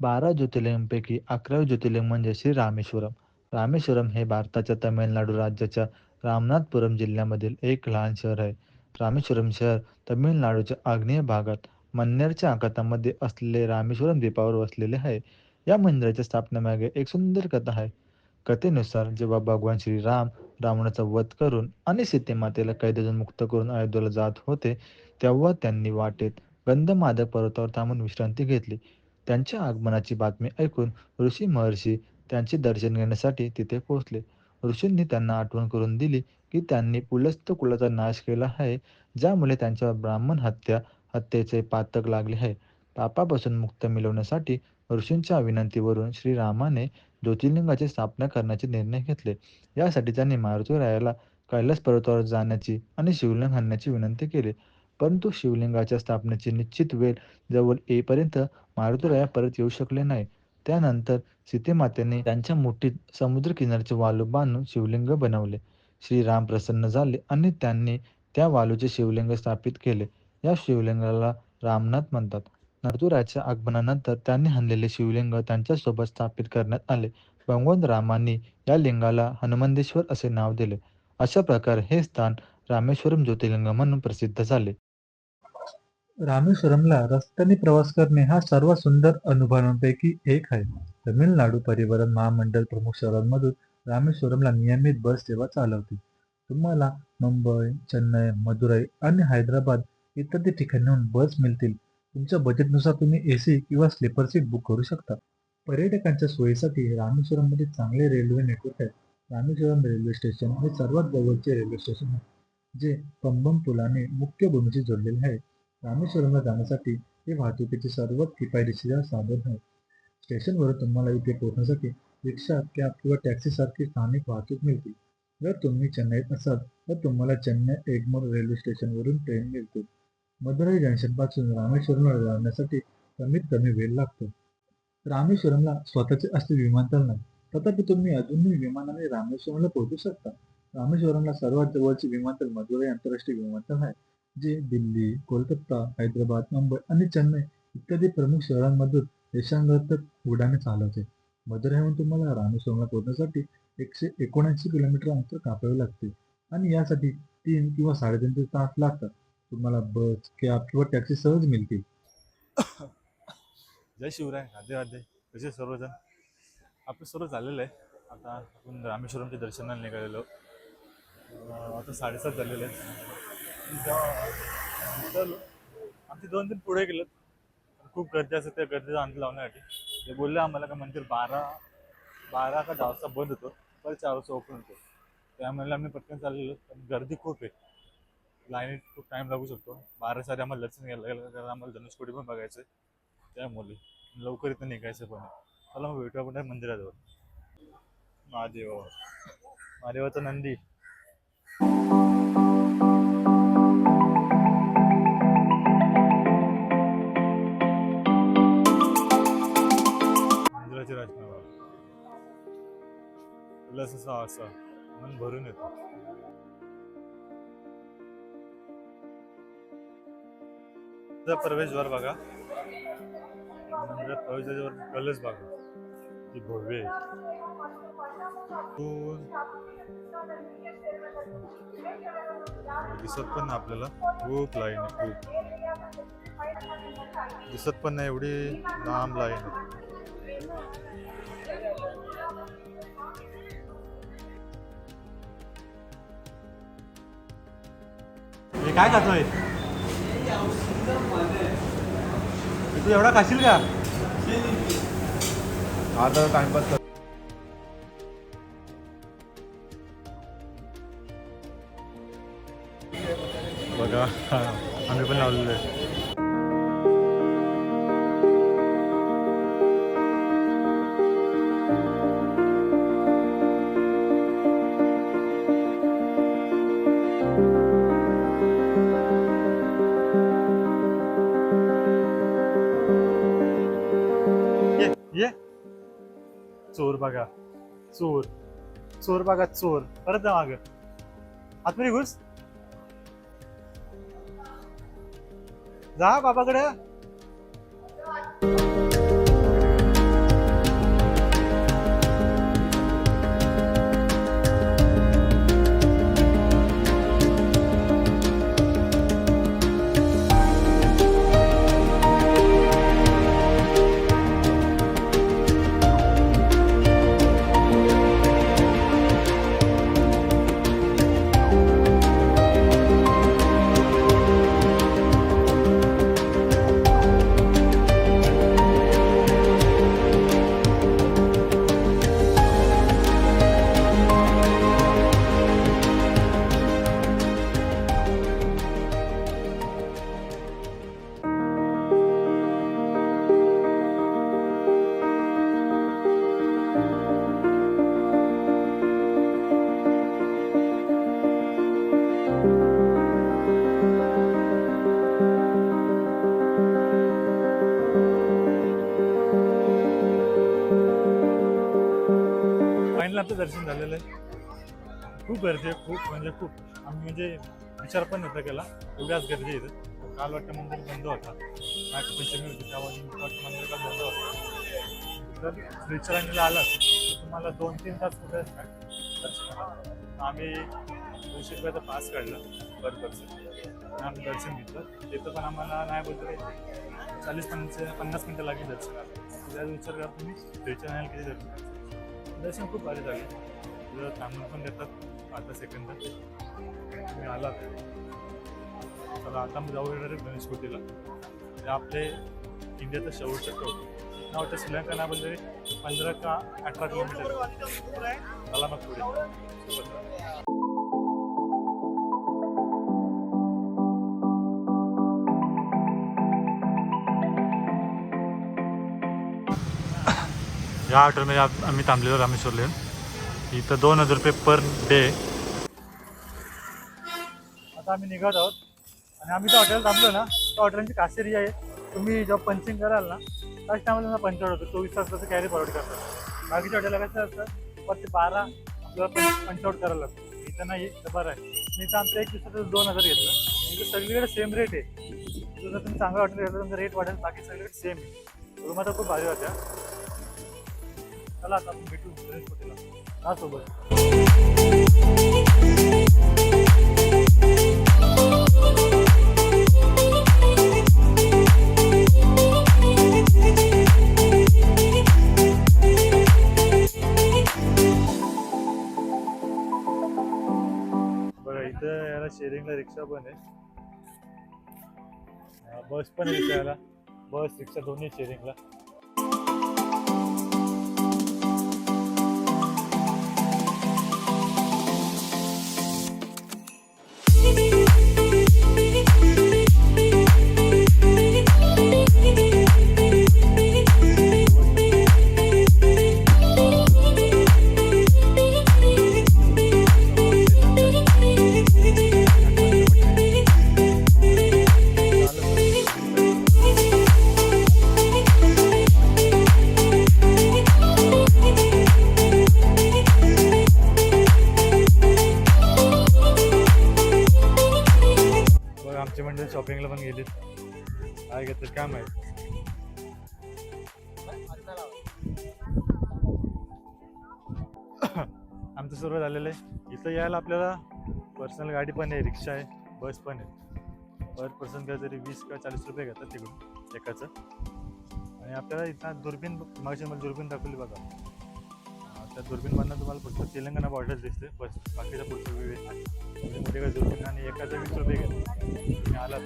बारा ज्योतिर्लिंगांपैकी अकरावे ज्योतिर्लिंग म्हणजे श्री रामेश्वरम. रामेश्वरम हे भारताच्या तामिळनाडू राज्याच्या रामनाथपुरम जिल्ह्यामधील एक लहान शहर आहे. रामेश्वरम शहर तमिळनाडूच्या आग्नेय भागात मन्नेरच्या आखातामध्ये असलेले रामेश्वरम द्वीपावर वसलेले आहे. या मंदिराच्या स्थापनेमागे एक सुंदर कथा आहे. कथेनुसार जेव्हा भगवान श्रीराम रावणाचा वध करून आणि सीतेमातेला कैदेतून मुक्त करून अयोध्येला जात होते, तेव्हा त्यांनी वाटेत गंधमादक पर्वतावर थांबून विश्रांती घेतली. त्यांच्या आगमनाची बातमी ऐकून ऋषी महर्षी त्यांचे दर्शन घेण्यासाठी तिथे पोहोचले. ऋषींनी त्यांना आठवण करून दिली की त्यांनी पुलस्त कुलाचा नाश केला आहे, ज्यामुळे त्यांच्यावर ब्राह्मण हत्या हत्येचे पातक लागले आहे. पापापासून मुक्त मिळवण्यासाठी ऋषींच्या विनंतीवरून श्रीरामाने ज्योतिर्लिंगाची स्थापना करण्याचे निर्णय घेतले. यासाठी त्यांनी मारुतीरायाला कैलास पर्वतावर जाण्याची आणि शिवलिंग आणण्याची विनंती केली. परंतु शिवलिंगाच्या स्थापनेची निश्चित वेळ जवळ येईपर्यंत मारुतीराया परत येऊ शकले नाही. त्यानंतर सीतेमातेने त्यांच्या मुठीत समुद्रकिनारचे वालू बांधून शिवलिंग बनवले. श्रीराम प्रसन्न झाले आणि त्यांनी त्या वालूचे शिवलिंग स्थापित केले. या शिवलिंगाला रामनाथ म्हणतात. नरतुराच्या आगमनानंतर त्यांनी आणलेले शिवलिंग त्यांच्यासोबत स्थापित करण्यात आले. भगवान रामांनी या लिंगाला हनुमंतेश्वर असे नाव दिले. अशा प्रकारे हे स्थान रामेश्वरम ज्योतिर्लिंग म्हणून प्रसिद्ध झाले. रामेश्वरमला रस्त्याने प्रवास करणे हा सर्वात सुंदर अनुभवांपैकी एक आहे. तमिळनाडू परिवहन महामंडळ प्रमुख शहरांमधून रामेश्वरमला नियमित बस सेवा चालवते. तुम्हाला मुंबई, चेन्नई, मदुराई आणि हैदराबाद इत्यादी ठिकाणीहून बस मिळतील. तुमच्या बजेटनुसार तुम्ही एसी किंवा स्लीपर सीट बुक करू शकता. पर्यटकांच्या सोयीसाठी रामेश्वरममध्ये चांगले रेल्वे नेटवर्क आहे. रामेश्वरम रेल्वे स्टेशन हे सर्वात जवळचे रेल्वे स्टेशन आहे, जे पंबम पुलाने मुख्य भूमीशी जोडलेले आहे. रामेश्वरमला जाण्यासाठी हे वाहतुकीचे सर्वात किफायतशीर साधन आहे. स्टेशनवरून तुम्हाला इथे पोहोचण्यासाठी रिक्षा, कॅब किंवा टॅक्सीसारखी स्थानिक वाहतूक मिळते. जर तुम्ही चेन्नईत असाल तर तुम्हाला चेन्नई एगमोर रेल्वे स्टेशनवरून ट्रेन मिळते. मदुराई जंक्शनपासून रामेश्वरमला जाण्यासाठी कमीत कमी वेळ लागतो. रामेश्वरमला स्वतःचे असते विमानतळ नाही, तथापि तुम्ही अजूनही विमानाने रामेश्वरमला पोहोचू शकता. रामेश्वरमला सर्वात जवळचे विमानतळ मदुराई आंतरराष्ट्रीय विमानतळ आहे, जे दिल्ली, कोलकाता, हैदराबाद, मुंबई आणि चेन्नई इत्यादी प्रमुख शहरांमधून देशांतर्गत उड्डाणे चालवते. मदुराईहून तुम्हाला रामेश्वरला पोहोचण्यासाठी एकशे एकोणऐंशी किलोमीटर अंतर कापावे लागते आणि यासाठी तीन किंवा साडेतीन ते तास लागतात. तुम्हाला बस, कॅब किंवा टॅक्सी सहज मिळतील. जय शिवराय राधे राधे कसे सर्वजण आपलं सर्व झालेलं आहे आता आपण रामेश्वरमच्या दर्शनाला निघालेलो आता साडेसात झालेले आहेत आमचे दोन दिन पुढे गेलेत. खूप गर्दी असते त्या गर्दीचा अंत लावण्यासाठी. ते बोलले आम्हाला का मंदिर बारा बारा का दहा वाजता बंद होतो. परत चार वाजता ओपन होतो. त्यामुळे आम्ही पटकन चाललेलो पण गर्दी खूप आहे. लाईनीत खूप टाईम लागू शकतो. बारा साडे आम्हाला लक्ष घ्यायला लागेल कारण आम्हाला धनुषकोटी पण बघायचं आहे. त्यामुळे लवकर इथं निघायचं पण चला मग भेटूया आपण मंदिराजवळ. महादेव. महादेवाचा नंदी. मंदिराची रचना बघा प्लस असा असा. मन भरून येतो. प्रवेशद्वार बघा. मंदिरात प्रवेशद्वार कलश बघा. ती भव्य. दिसत पण आपल्याला. खूप लाईन आहे खूप. दिसत पण नाही एवढी लांब लाईन आहे. हे काय खातोय तू एवढा खाशील का? आता टाइमपास कर. बघा आम्ही पण लावलेलो आहे. चोर बघा. चोर. चोर बघा चोर. परत जा माग. आतमध्ये घुस. जा बाबाकडे. देवाचं दर्शन झालेलं आहे. खूप गर्दी आहे खूप म्हणजे खूप. आम्ही म्हणजे विचार पण नव्हता केला. एवढ्याच गर्दी येतं इथं काल वाटतं मंदिर बंद होता. नागपंचमी होती त्यामुळे वाटतं मंदिर काल बंद होता. जर श्रीचरणीला आलात तर तुम्हाला दोन तीन तास कुठे दर्शन आम्ही दोनशे रुपयाचा पास काढला. पर पर्सन आम्ही दर्शन घेतलं. तिथं पण आम्हाला नाही बोलतो चाळीस पन्नास पन्नास मिनटं लागली दर्शनाला त्याचा विचार करा तुम्ही. श्रीचरणाला किती दर्शन करायचं. दर्शन खूप भारी झाले. तिथं थांबून पण देतात आता सेकंद तुम्ही आलात चला आता मी जाऊ येणार आहे गणेशकोटीला ते आपले इंडियाचं शेवटचं टोक. ना वाटतं श्रीलंका ना बोलले पंधरा का अठरा किलोमीटर. चला मग पुढे. सोबत हॉटेलमध्ये आम्ही थांबलेलो रामेश्वरला इथं दोन हजार रुपये पर डे आता आम्ही निघत आहोत. आणि आम्ही त्या हॉटेल थांबलो ना त्या हॉटेलची कासेरी आहे. तुम्ही जेव्हा पंचिंग कराल ना त्याच टायमाला तुम्हाला होतो. चोवीस तास तसं कॅरी फॉरवर्ड करतात. बाकीच्या हॉटेलला कसं असतं परत ते बारा आपल्याला पंचवड करायला लागतं. इथं नाही तर बरं आहे. आणि इथं आमचं एक दिवसाचं दोन हजार घेतलं. म्हणजे सगळीकडे सेम रेट आहे. जर तुम्ही चांगलं हॉटेल घेतलं तुमचं रेट वाढेल. बाकी सगळीकडे सेम आहे. रूम आता खूप भारी होत्या. चला आता आपण भेटू गणेश पटेला हा सोबत. इथं याला शेअरिंगला रिक्षा पण आहे. बस पण आहे याला. बस रिक्षा दोन्ही शेअरिंगला काय माहीत आमचं सर्व झालेलं आहे. इथं यायला आपल्याला पर्सनल गाडी पण आहे रिक्षा आहे बस पण आहे. पर पर्सन काहीतरी वीस किंवा चाळीस रुपये घेतात तिकडून एकाचं. आणि आपल्याला इथं दुर्बीन मागच्या मला दुर्बीन दाखवली बघा. त्या दुर्बीनमधनं तुम्हाला फक्त तेलंगणा बॉर्डर दिसते बस बाकीचा पुढचं व्ह्यू येत नाही मोठे काय दुर्बीन आणि एकाचा वीस रुपये घेतात तुम्ही आलात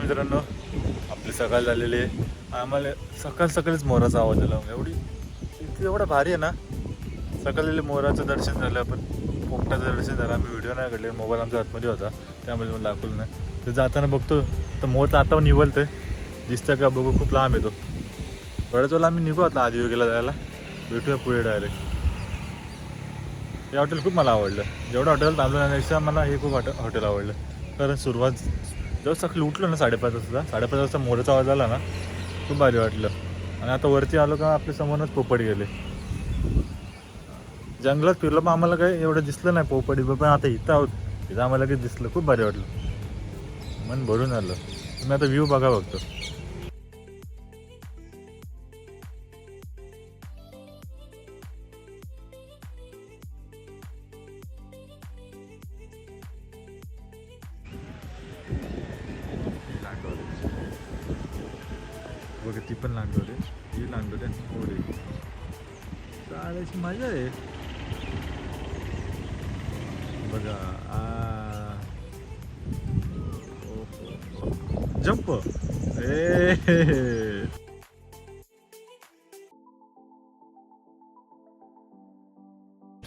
मित्रांनो आपली सकाळ झालेली. आहे आम्हाला सकाळ सकाळीच मोराचा आवाज आला. एवढी इथे एवढा भारी आहे ना? सकाळी मोराचं दर्शन झालं. आपण पोपटाचं दर्शन झालं. आम्ही व्हिडिओ नाही काढले. मोबाईल आमच्या आतमध्ये होता. त्यामुळे मला दाखवलं नाही. तर जाताना बघतो. तर मोर तर आता निवलतंय. दिसतं का? बघू. खूप लांब येतो बऱ्याच वेळेला आम्ही निघू आता आदियोगीला जायला. भेटूया पुढे डायरेक्ट हे हॉटेल खूप मला आवडलं. जेवढं हॉटेल थांबलं त्यापेक्षा मला हे खूप हॉटे हॉटेल आवडलं. कारण सुरुवात जेव्हा सकाळी उठलो ना साडेपाच वाजता. साडेपाच वाजता मोराचा आवाज आला ना खूप भारी वाटलं. आणि आता वरती आलो का आपल्या समोरच पोपट गेले. जंगलात फिरलं पण आम्हाला काही एवढं दिसलं नाही पोपटी. पण आता इथं आहोत. इथं आम्हाला काही दिसलं. खूप भारी वाटलं. मन भरून आलं. तुम्ही आता व्ह्यू बघा बघतो चालायची मजा आहे बघा आ जंप ए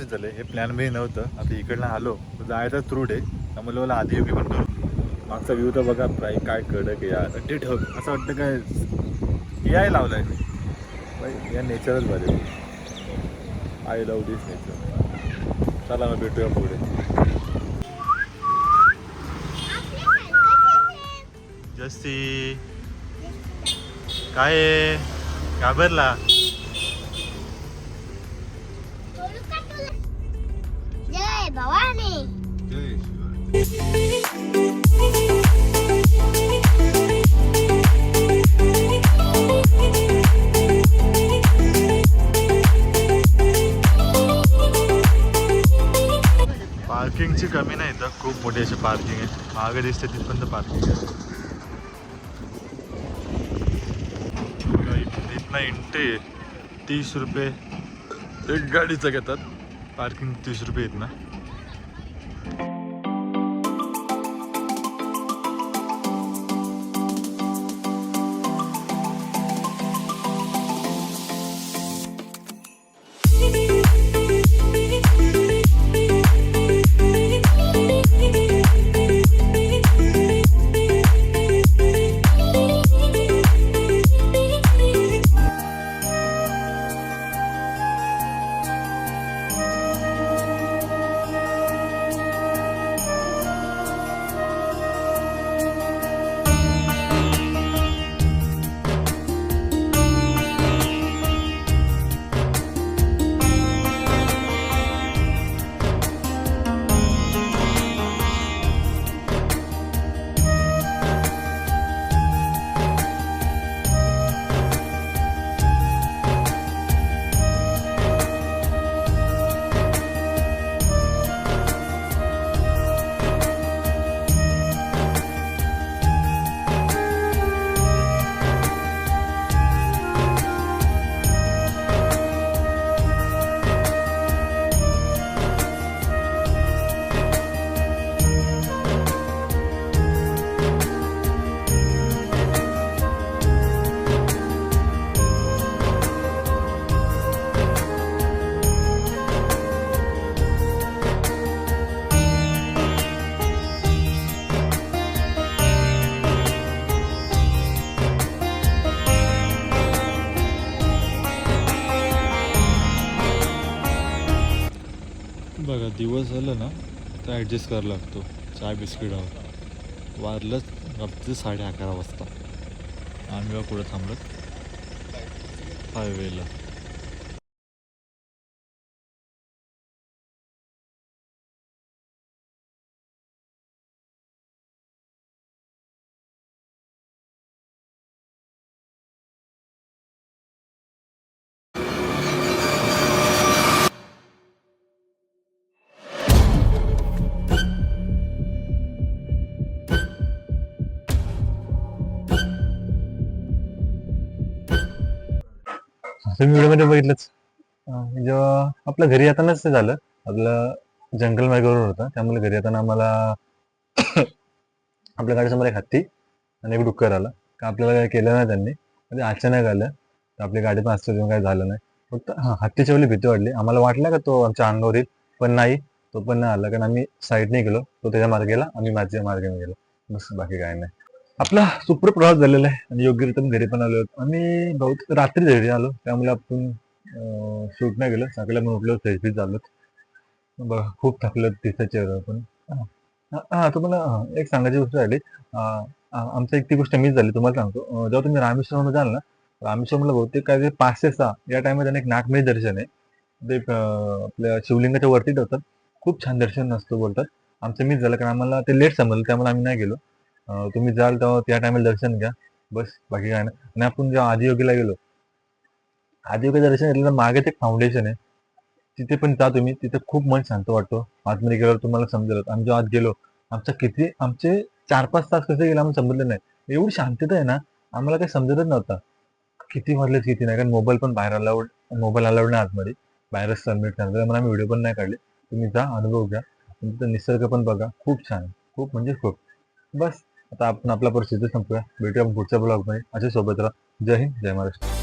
झाले हे प्लॅन बी नव्हतं. आता इकडनं आलो. तर जायचं रूट आहे त्यामुळे मला आधी योगी पण करू मागचा व्ह्यू तर बघा प्राई काय कडक या यार. ते असं वाटतं काय याय लावलंय. बाई, या नेचरच बरे आय लव दिस नेचर चला ना भेटूया पुढे. जस्ती. काय घाबरला? पार्किंगची कमी नाही तर खूप मोठी अशी पार्किंग आहे. मागे दिसते तिथपर्यंत पार्किंग आहे. इथं- इथनं इंटे तीस रुपये. एक गाडीचं घेतात. पार्किंग तीस रुपये इथनं. दिवस झालं ना तर ॲडजस्ट करायला लागतो. चाय बिस्किटावर वारलंच रात्री साडे अकरा वाजता. आम्ही बा पुढं थांबलो. हायवेला तुम्ही व्हिडिओमध्ये बघितलंच. जेव्हा आपल्या घरी येतानाच ते झालं. आपलं जंगल मार्गावर होता. त्यामुळे घरी येताना आम्हाला आपल्या गाडीसमोर एक हत्ती आणि एक डुक्कर आला. का आपल्याला काय केलं नाही त्यांनी. म्हणजे अचानक आलं. तर आपली गाडी पण असतं काही झालं नाही. फक्त हा हत्तीच्या वेळी भीती वाटली. आम्हाला वाटलं का तो आमच्या अंगावर येईल? पण नाही. तो पण नाही आला. कारण आम्ही साईडने गेलो. तो त्याच्या मार्गेला गेला. आम्ही माझ्या मार्गाने गेलो. बस बाकी काय नाही. आपला सुपर प्रवास झालेला आहे. आणि योग्य रिटर्न घरी पण आलो आम्ही बहुत रात्री घरी आलो. त्यामुळे आपण शूट नाही गेलो सकाळी म्हणून उठलो सेल्फी झालो बघा खूप थकलं तिथं चेहरा पण. हा. तुम्हाला एक सांगायची गोष्ट झाली. आमचं एक ती गोष्ट मिस झाली. तुम्हाला सांगतो. जेव्हा तुम्ही रामेश्वरम जाल ना रामेश्वरमला बहुतेक काय ते पाच ते सहा या टायमध्ये एक नागमय दर्शन आहे. ते आपल्या शिवलिंगाच्या वरती ठेवतात. खूप छान दर्शन असतं बोलतात. आमचं मिस झालं कारण आम्हाला ते लेट समजलं त्यामुळे आम्ही नाही गेलो. तुम्ही जाल तेव्हा त्या टायमाला दर्शन घ्या. बस बाकी काय नाही. आणि आपण जेव्हा आदियोगीला गेलो आदियोगीचं दर्शन घेतलं मागेच एक फाउंडेशन आहे. तिथे पण जा तुम्ही. तिथे खूप मन शांत वाटतो. आतमध्ये गेल्यावर तुम्हाला समजेल आम्ही जेव्हा आत गेलो आमचा किती आमचे चार पाच तास कसे गेले आम्हाला समजलं नाही. एवढी शांतता आहे ना आम्हाला काही समजतच नव्हता. किती वाजले किती नाही. कारण मोबाईल पण बाहेर अलाउड मोबाईल अलाउड नाही आतमध्ये. बाहेरच सबमिट करणार त्यामुळे आम्ही व्हिडिओ पण नाही काढले. तुम्ही जा अनुभव घ्या. तुमचा तिथं निसर्ग पण बघा. खूप छान. आहे. खूप म्हणजे खूप. बस. आता आपण आपला परिस्थिती संपूया. भेटूया आपण पुढच्या ब्लॉगमध्ये असे सोबत राहा. जय हिंद जय महाराष्ट्र.